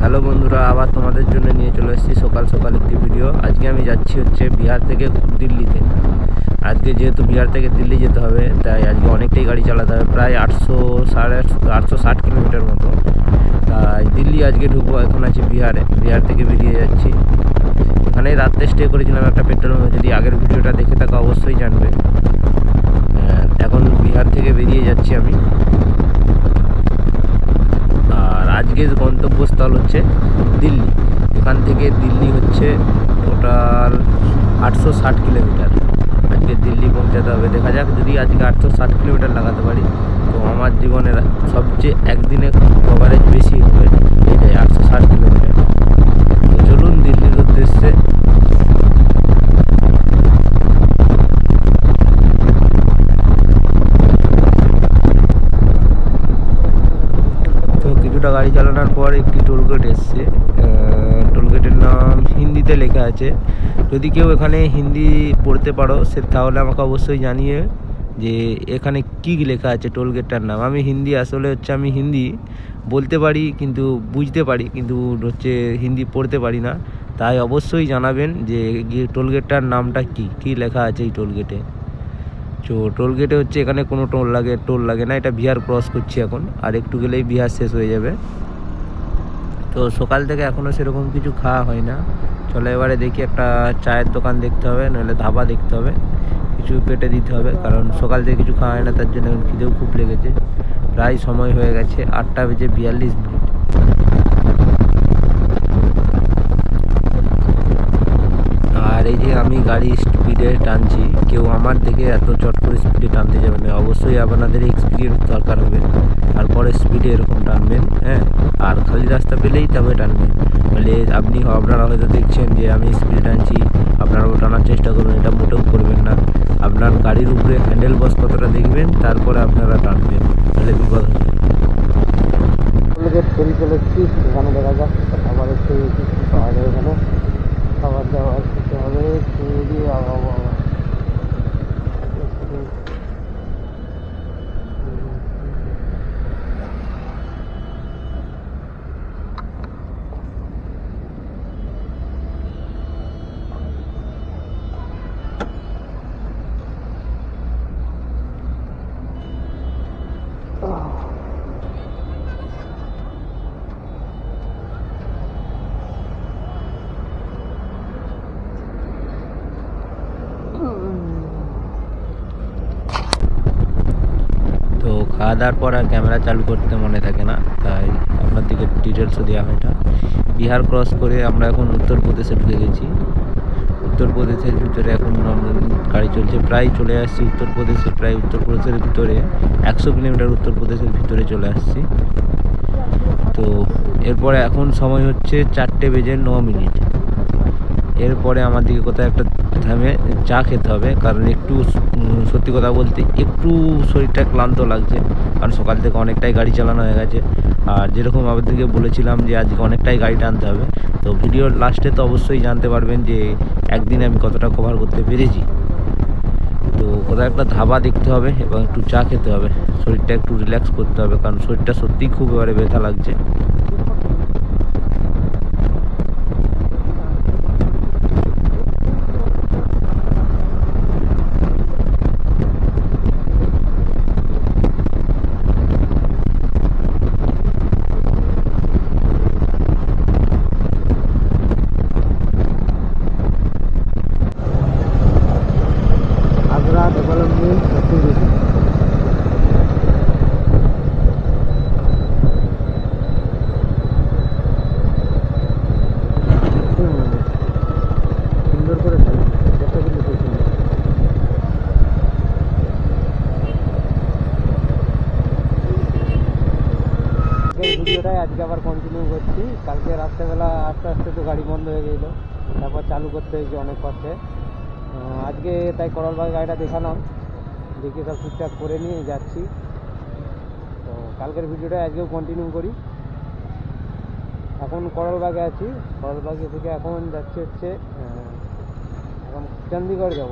Hello বন্ধুরা আবার তোমাদের জন্য নিয়ে চলে এসেছি সকাল সকাল একটি ভিডিও আজকে আমি যাচ্ছি হচ্ছে বিহার থেকে দিল্লিতে। আজকে যেহেতু বিহার থেকে দিল্লি যেতে হবে তাই আজকে অনেকটাই গাড়ি চালাতে হবে প্রায় আটশো সাড়ে আটশো ষাট কিলোমিটার মতো। তাই দিল্লি আজকে ঢুকবো এখন আছি বিহারে। বিহার থেকে বেরিয়ে যাচ্ছি। এখানে রাত্রে স্টে করেছিলাম একটা পেট্রোল যদি আগের ভিডিওটা দেখে থাকো অবশ্যই জানবে। আহ, এখন বিহার থেকে বেরিয়ে যাচ্ছি আমি আর আজকের গন্তব্যস্থল হচ্ছে দিল্লি। এখান থেকে দিল্লি হচ্ছে টোটাল আটশো ষাট কিলোমিটার। আজকে দিল্লি পৌঁছাতে হবে। দেখা যাক যদি আজকে আটশো ষাট কিলোমিটার লাগাতে পারি, তো আমার জীবনের সবচেয়ে একদিনে কভারেজ বেশি হবে এটাই আটশো ষাট কিলোমিটার। চলুন দিল্লির উদ্দেশ্যে তো কিছুটা গাড়ি চালানোর পর একটি টোলগেট এসছে। টোলগেটের নাম হিন্দিতে লেখা আছে। যদি কেউ এখানে হিন্দি পড়তে পারো, সে তাহলে আমাকে অবশ্যই জানিয়ে যে এখানে কি লেখা আছে টোলগেটটার নাম। আমি হিন্দি, আসলে হচ্ছে আমি হিন্দি বলতে পারি, কিন্তু বুঝতে পারি, কিন্তু হচ্ছে হিন্দি পড়তে পারি না। তাই অবশ্যই জানাবেন যে টোলগেটটার নামটা কি কি লেখা আছে এই টোলগেটে তো টোলগেটে হচ্ছে এখানে কোনো টোল লাগে টোল লাগে না। এটা বিহার ক্রস করছি এখন। আর একটু গেলেই বিহার শেষ হয়ে যাবে। তো সকাল থেকে এখনও সেরকম কিছু খাওয়া হয় না। চলো এবারে দেখি একটা চায়ের দোকান দেখতে হবে, নইলে ধাবা দেখতে হবে। কিছু পেটে দিতে হবে, কারণ সকাল থেকে কিছু খাওয়া হয় না, তার জন্য খিদেও খুব লেগেছে। প্রায় সময় হয়ে গেছে আটটা বেজে বিয়াল্লিশ মিনিট আর এই যে আমি গাড়ি স্পিডে টানছি, কেউ আমার দিকে এত চট করে স্পিডে টানতে যাবে না। অবশ্যই আপনাদের এক্সপিরিয়েন্স দরকার হবে। তারপরে স্পিডে এরকম টানবেন হ্যাঁ? আর খালি রাস্তা পেলেই তবে টানবেন। তাহলে আপনি আপনারা হয়তো দেখছেন যে আমি স্পিডে টানছি, আপনারাও টানার চেষ্টা করবেন এটা মোটেও করবেন না। আপনার গাড়ির উপরে হ্যান্ডেল বস কতটা দেখবেন, তারপরে আপনারা টানবেন। তাহলে বিপদ হবে। দেখা যাক খাবার একটু পাওয়া যায় এখানে খাবার দাবার খেতে হবে খেয়ে দিয়ে আবার তো খাওয়া দাওয়ার পর আর ক্যামেরা চালু করতে মনে থাকে না, তাই আপনার দিকে ডিটেলসও দেওয়া হয় না। বিহার ক্রস করে আমরা এখন উত্তরপ্রদেশে ঢুকে গেছি। উত্তরপ্রদেশের ভিতরে এখন গাড়ি চলছে, প্রায় চলে আসছি উত্তরপ্রদেশে, প্রায় উত্তরপ্রদেশের ভিতরে, একশো কিলোমিটার উত্তরপ্রদেশের ভিতরে চলে আসছি। তো এরপরে এখন সময় হচ্ছে চারটে বেজে ন মিনিট। এরপরে আমার দিকে কোথাও একটা থামে চা খেতে হবে, কারণ একটু সত্যি কথা বলতে একটু শরীরটা ক্লান্ত লাগছে, কারণ সকাল থেকে অনেকটাই গাড়ি চালানো হয়ে গেছে। আর যেরকম আপনাদেরকে বলেছিলাম যে আজকে অনেকটাই গাড়ি টানতে হবে, তো ভিডিওর লাস্টে তো অবশ্যই জানতে পারবেন যে একদিনে আমি কতটা কভার করতে পেরেছি। তো কোথাও একটা ধাবা দেখতে হবে এবং একটু চা খেতে হবে, শরীরটা একটু রিল্যাক্স করতে হবে, কারণ শরীরটা সত্যিই খুব এবারে ব্যথা লাগছে আগ্রা ডেভেলপমেন্ট অথরিটি সুন্দর করে দেখতে কিন্তু খুব সুন্দর ভিডিওটাই আজকে আবার কন্টিনিউ করছি কালকে রাত্রেবেলা আস্তে আস্তে তো হয়ে গেলো তারপর চালু করতে হয়েছে অনেক কষ্টে। আজকে তাই করলবাগ গাড়িটা দেখালাম। দেখে সব ঠিকঠাক করে নিয়ে যাচ্ছি। তো কালকের ভিডিওটা আজকেও কন্টিনিউ করি। এখন করলবাগে আছি। করলবাগে থেকে এখন যাচ্ছি হচ্ছে এখন চণ্ডীগড় যাব।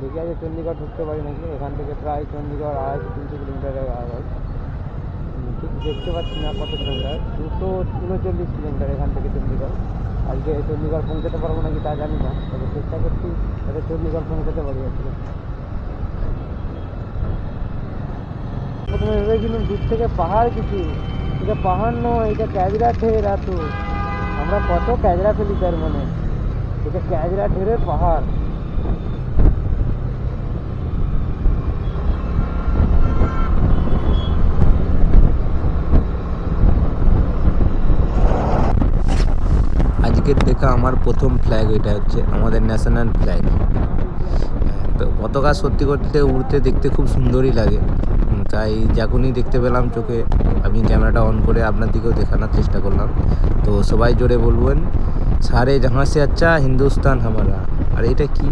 দেখি আজ চণ্ডীগড় ঢুকতে পারি নাকি? এখান থেকে প্রায় চণ্ডীগড় আড়াইশো তিনশো কিলোমিটার আগে ঠিক দেখতে পাচ্ছি না কত কিলোমিটার। দুশো উনচল্লিশ কিলোমিটার এখান থেকে চণ্ডীগড় আজকে চণ্ডীগড় পৌঁছাতে পারব নাকি তা জানি না, তবে চেষ্টা করছি যাতে চণ্ডীগড় পৌঁছাতে পারি আজকে প্রথমে ভেবেছিলাম দূর থেকে পাহাড় কিছু, এটা পাহাড় নয়, এটা ক্যাজরা ঢের এত। আমরা কত ক্যাজরা ফেলি তার মানে? এটা ক্যাজরা ঠেরের পাহাড়। আজকের দেখা আমার প্রথম ফ্ল্যাগ এটা হচ্ছে আমাদের ন্যাশনাল ফ্ল্যাগ তো পতাকা সত্যি করতে, উড়তে, দেখতে খুব সুন্দরই লাগে। তাই যখনই দেখতে পেলাম চোখে, আমি ক্যামেরাটা অন করে আপনার দিকেও দেখানোর চেষ্টা করলাম। তো সবাই জোরে বলবেন, সারে জাহাঁ সে আচ্ছা হিন্দুস্তান হামারা। আর এটা কি?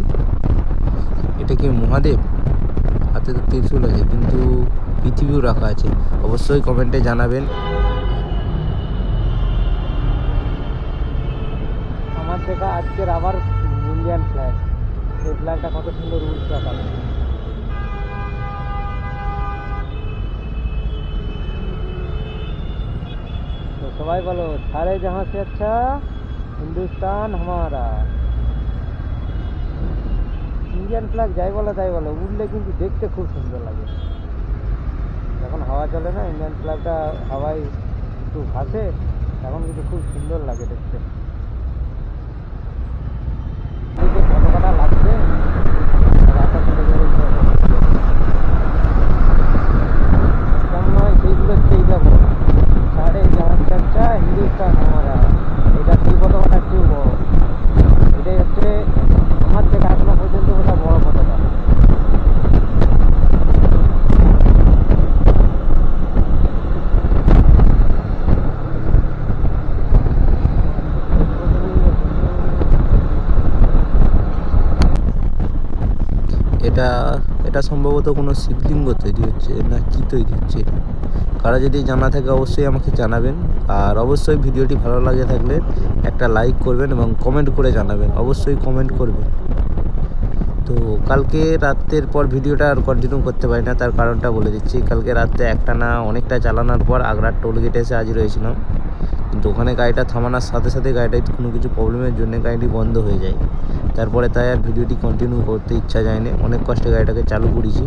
এটা কি মহাদেব? হাতে তো ত্রিশূল আছে, কিন্তু পৃথিবীও রাখা আছে। অবশ্যই কমেন্টে জানাবেন। দেখা আজকের আবার ইন্ডিয়ান ফ্ল্যাগ এই ফ্ল্যাগটা কত সুন্দর উড়ছে আকাশে তো সবাই বলো, সারে জাহাঁ সে আচ্ছা হিন্দুস্তান হামারা। ইন্ডিয়ান ফ্ল্যাগ যাই বলো তাই বলো, উড়লে কিন্তু দেখতে খুব সুন্দর লাগে। যখন হাওয়া চলে না, ইন্ডিয়ান ফ্ল্যাগটা হাওয়ায় একটু ভাসে, তখন কিন্তু খুব সুন্দর লাগে দেখতে এই যে পতাকাটা লাগছে আর আকাশ থেকে বেরোচ্ছে। কেমন হয় সেইগুলো খেয়ে যাব সাড়ে যেমন চাচ্ছা হিন্দুস্তান আমরা এটা সেই পতাকাটা কেউ বড় এটাই হচ্ছে আমার থেকে এখনও পর্যন্ত ওটা বড় পতাকা এটা এটা সম্ভবত কোনো শিবলিঙ্গ তৈরি হচ্ছে না কি তৈরি হচ্ছে কারা যদি জানা থাকে অবশ্যই আমাকে জানাবেন। আর অবশ্যই ভিডিওটি ভালো লাগে থাকলে একটা লাইক করবেন এবং কমেন্ট করে জানাবেন। অবশ্যই কমেন্ট করবেন। তো কালকে রাতের পর ভিডিওটা আর কন্টিনিউ করতে পারি না, তার কারণটা বলে দিচ্ছি। কালকে রাতে একটা না অনেকটা চালানোর পর আগ্রার টোল গেটে এসে হাজির হয়েছিলাম। কিন্তু ওখানে গাড়িটা থামানোর সাথে সাথে গাড়িটায় কোনো কিছু প্রবলেমের জন্য গাড়িটি বন্ধ হয়ে যায়। তারপরে তাই আর ভিডিওটি কন্টিনিউ করতে ইচ্ছা যায়নি। অনেক কষ্টে গাড়িটাকে চালু করেছি।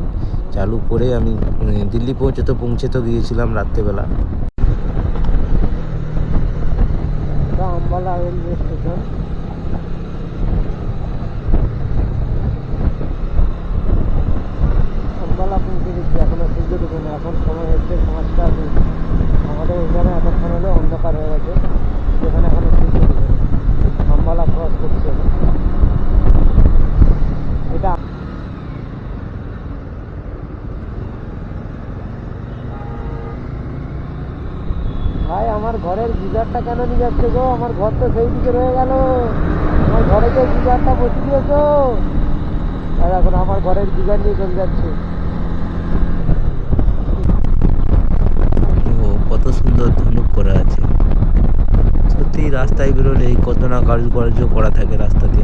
চালু করে আমি উম, দিল্লি পৌঁছে তো পৌঁছে তো গিয়েছিলাম রাত্রেবেলা। এটা রেলওয়ে স্টেশন আম্বালা পৌঁছে গেছি এখনও সূর্য ডুবে এখন সময় হচ্ছে পাঁচটা দুই আমাদের এখানে এতক্ষণ হলে অন্ধকার হয়ে গেছে এখানে এখনও সূর্য ডুবে আম্বালা ক্রস করছে এখন। এটা ভাই, আমার ঘরের গিজারটা কেন নিয়ে যাচ্ছে গো? আমার ঘর তো সেই দিকে রয়ে গেল। আমার ঘরে যে গিজারটা বসে দিয়েছ? আর এখন আমার ঘরের গিজার নিয়ে চলে যাচ্ছে। কত সুন্দর ধনুক করা আছে। সত্যি রাস্তায় বেরোলে কত না কারুকার্য করা থাকে রাস্তাতে।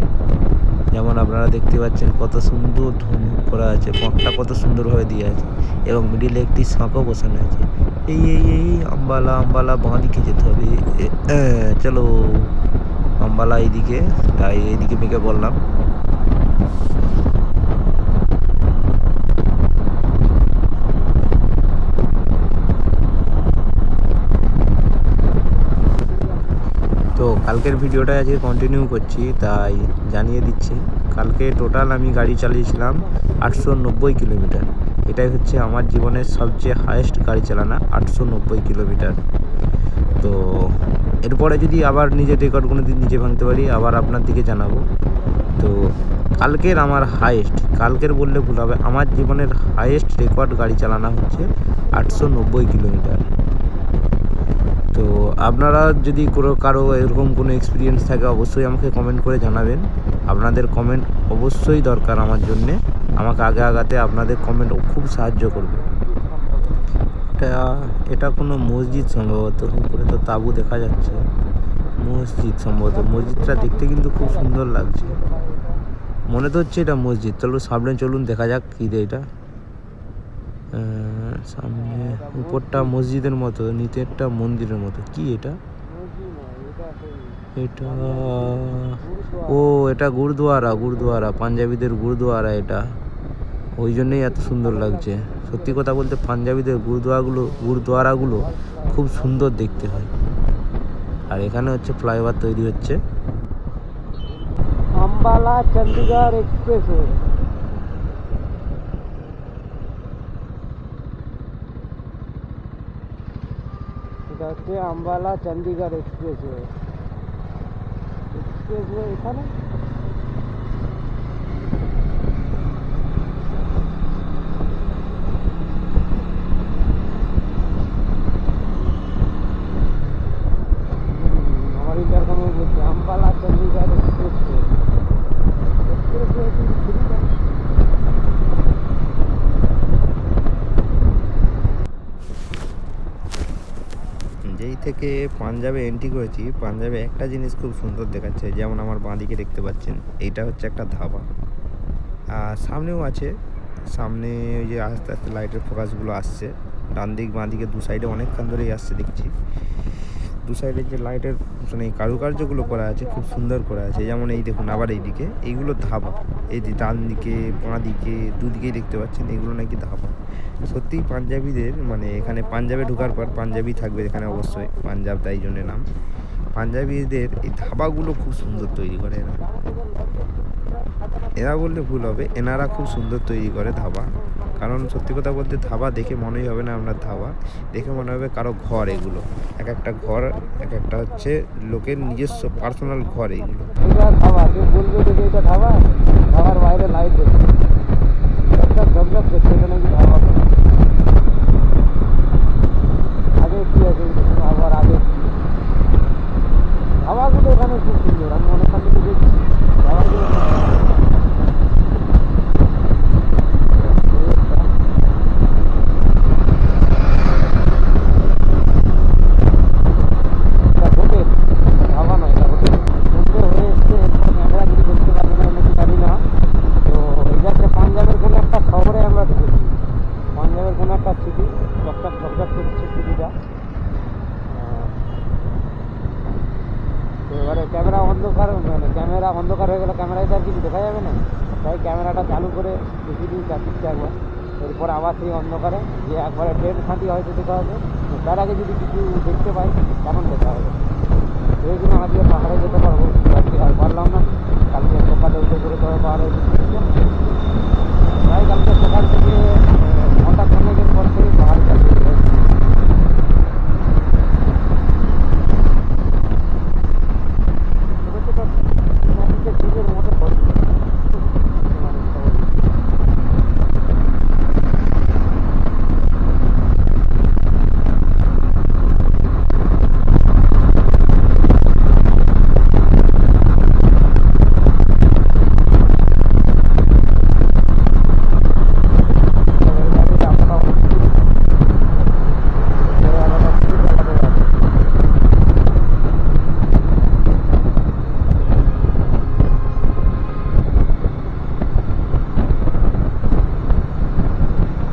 যেমন আপনারা দেখতে পাচ্ছেন কত সুন্দর ধনুক করা আছে পথটা কত সুন্দরভাবে দিয়ে আছে, এবং মিডিলে একটি শাঁখও বসানো আছে। এই এই এই আম্বালা আম্বালা, বাঁ দিকে যেতে হবে। চলো, আম্বালা এইদিকে, তাই এইদিকে মেকে বললাম। তো কালকের ভিডিওটা আজকে কন্টিনিউ করছি, তাই জানিয়ে দিচ্ছি। কালকে টোটাল আমি গাড়ি চালিয়েছিলাম আটশো নব্বই কিলোমিটার। এটাই হচ্ছে আমার জীবনের সবচেয়ে হায়েস্ট গাড়ি চালানো, আটশো নব্বই কিলোমিটার। তো এরপরে যদি আবার নিজের রেকর্ড কোনো দিন নিজে ভাঙতে পারি, আবার আপনার দিকে জানাব। তো কালকের আমার হায়েস্ট কালকের বললে ভুল হবে, আমার জীবনের হায়েস্ট রেকর্ড গাড়ি চালানো হচ্ছে আটশো নব্বই কিলোমিটার। তো আপনারা যদি কোনো কারও এরকম কোনো এক্সপিরিয়েন্স থাকে, অবশ্যই আমাকে কমেন্ট করে জানাবেন। আপনাদের কমেন্ট অবশ্যই দরকার আমার জন্যে। আমাকে আগে আগাতে আপনাদের কমেন্ট খুব সাহায্য করবে। এটা এটা কোনো মসজিদ সম্ভবত, উপরে তো তাঁবু দেখা যাচ্ছে। মসজিদ সম্ভবত, মসজিদটা দেখতে কিন্তু খুব সুন্দর লাগছে। মনে তো হচ্ছে এটা মসজিদ। চলো, সামনে চলুন, দেখা যাক কী রে এটা। সামনে, উপরটা মসজিদের মতো, নিচেরটা মন্দিরের মতো। কি এটা? এটা। ও, এটা গুরুদুয়ারা গুরুদুয়ারা, পাঞ্জাবিদের গুরুদুয়ারা এটা। ওই জন্যই এত সুন্দর লাগছে। সত্যি কথা বলতে পাঞ্জাবিদের গুরুদুয়ারাগুলো গুরুদুয়ারাগুলো খুব সুন্দর দেখতে হয়। আর এখানে হচ্ছে ফ্লাইওভার তৈরি হচ্ছে। আম্বালা চণ্ডীগড় এক্সপ্রেসওয়ে। এটা হচ্ছে আম্বালা চণ্ডীগড় এক্সপ্রেসওয়ে এখানে হুম, আমার ইন্টারকমে বলছে আম্বালা চণ্ডীগড় এক্সপ্রেসওয়ে এক্সপ্রেসওয়ে কিন্তু ফ্রি না যেই থেকে পাঞ্জাবে এন্ট্রি করেছি, পাঞ্জাবে একটা জিনিস খুব সুন্দর দেখাচ্ছে, যেমন আমার বাঁদিকে দেখতে পাচ্ছেন, এইটা হচ্ছে একটা ধাবা। আর সামনেও আছে, সামনে ওই যে আস্তে আস্তে লাইটের ফোকাসগুলো আসছে ডান দিক বাঁ দিকে দু সাইডে অনেকক্ষণ ধরেই আসছে দেখছি। দু সাইডের যে লাইটের মানে কারুকার্যগুলো করা আছে, খুব সুন্দর করা আছে। যেমন এই দেখুন, আবার এইদিকে, এইগুলো ধাবা। এই যে ডান দিকে, বাঁ দিকে, দুদিকেই দেখতে পাচ্ছেন, এগুলো নাকি ধাবা। সত্যিই পাঞ্জাবিদের মানে এখানে পাঞ্জাবে ঢোকার পর পাঞ্জাবি থাকবে এখানে অবশ্যই, পাঞ্জাব তাই জন্যে নাম। পাঞ্জাবিদের এই ধাবাগুলো খুব সুন্দর তৈরি করে এরা। এরা বললে ভুল হবে, এনারা খুব সুন্দর তৈরি করে ধাবা। কারণ সত্যি কথা বলতে ধাবা দেখে মনেই হবে না আপনার ধাবা। দেখে মনে হবে কারও ঘর এগুলো। এক একটা ঘর, এক একটা হচ্ছে লোকের নিজস্ব পার্সোনাল ঘর এগুলো। ধাবা বলবে এটা ধাবা? ধাবার বাইরে লাইট দেখবে একটা ঝকঝক দেখছে এটা নাকি ধাবা আগে কি আছে এই দেখুন, আবার আগে কি? ধাবাগুলো এখানে খুব সুন্দর আমি অনেকখান থেকে দেখছি ধাবাগুলো খুব সুন্দর। এটা হোটেল ধাবা নয় এটা হোটেল সন্ধ্যে হয়ে এসছে এরপর ক্যামেরা কিছু দেখতে পারবে না নাকি জানি না তো এটা হচ্ছে পাঞ্জাবের কোনো একটা খবরে আমরা ঢুকেছি পাঞ্জাবের কোনো একটা সিটি চকচক চকচক করছে সিটিটা তো এবারে ক্যামেরা অন্ধকার মানে ক্যামেরা অন্ধকার হয়ে গেলে ক্যামেরায় তো আর কিছু দেখা যাবে না তাই ক্যামেরাটা চালু করে দেখি দিই চারদিকটা একবার এরপর আবার সেই অন্ধকারে যে একবারে ট্রেন খাঁটি হয়তো দেখা হবে। তার আগে যদি কিছু দেখতে পাই তখন দেখা হবে তো এই জন্য আজকে পাহাড়ে যেতে পারব আজকে আর পারলাম না কালকে সকালে উঠে করে তবে পাহাড়ে প্রায় কালকে সকাল থেকে আহ, ঘণ্টা খানেকের পর থেকে পাহাড় চালিয়ে যাবে ছোটো ছোটো নদীতে দ্বীপের মতো পড়ছে মানুষ সবাই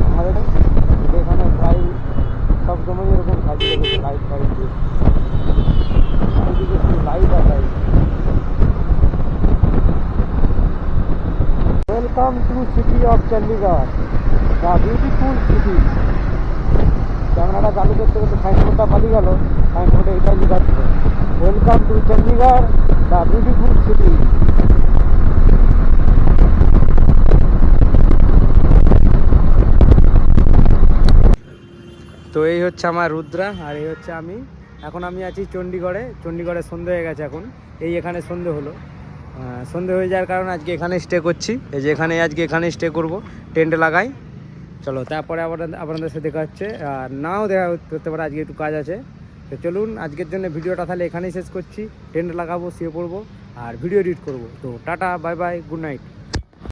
আমাদের এখানে প্রায় সব ফাইট দিয়ে চারিদিকে শুধু light R light welcome to city of Chandigarh the beautiful city ক্যামেরাটা চালু করতে করতে সাইনবোর্ডটা পালিয়ে গেল, সাইনবোর্ডে এটাই লেখা ছিল। Welcome to Chandigarh the beautiful city তো এই হচ্ছে আমার রুদ্রা, আর এই হচ্ছে আমি। এখন আমি আছি চণ্ডীগড়ে। চণ্ডীগড়ে সন্ধে হয়ে গেছে এখন। এই এখানে সন্ধে হলো। সন্ধে হয়ে যাওয়ার কারণে আজকে এখানে স্টে করছি। এই যে এখানে, আজকে এখানে স্টে করব। টেন্ট লাগাই। চলো, তারপরে আবার আপনাদের সাথে দেখা হচ্ছে। আর নাও দেখা করতে পারে, আজকে একটু কাজ আছে। তো চলুন, আজকের জন্য ভিডিওটা তাহলে এখানেই শেষ করছি। টেন্ট লাগাবো, শুয়ে পড়ব, আর ভিডিও এডিট করব। তো tata bye bye good night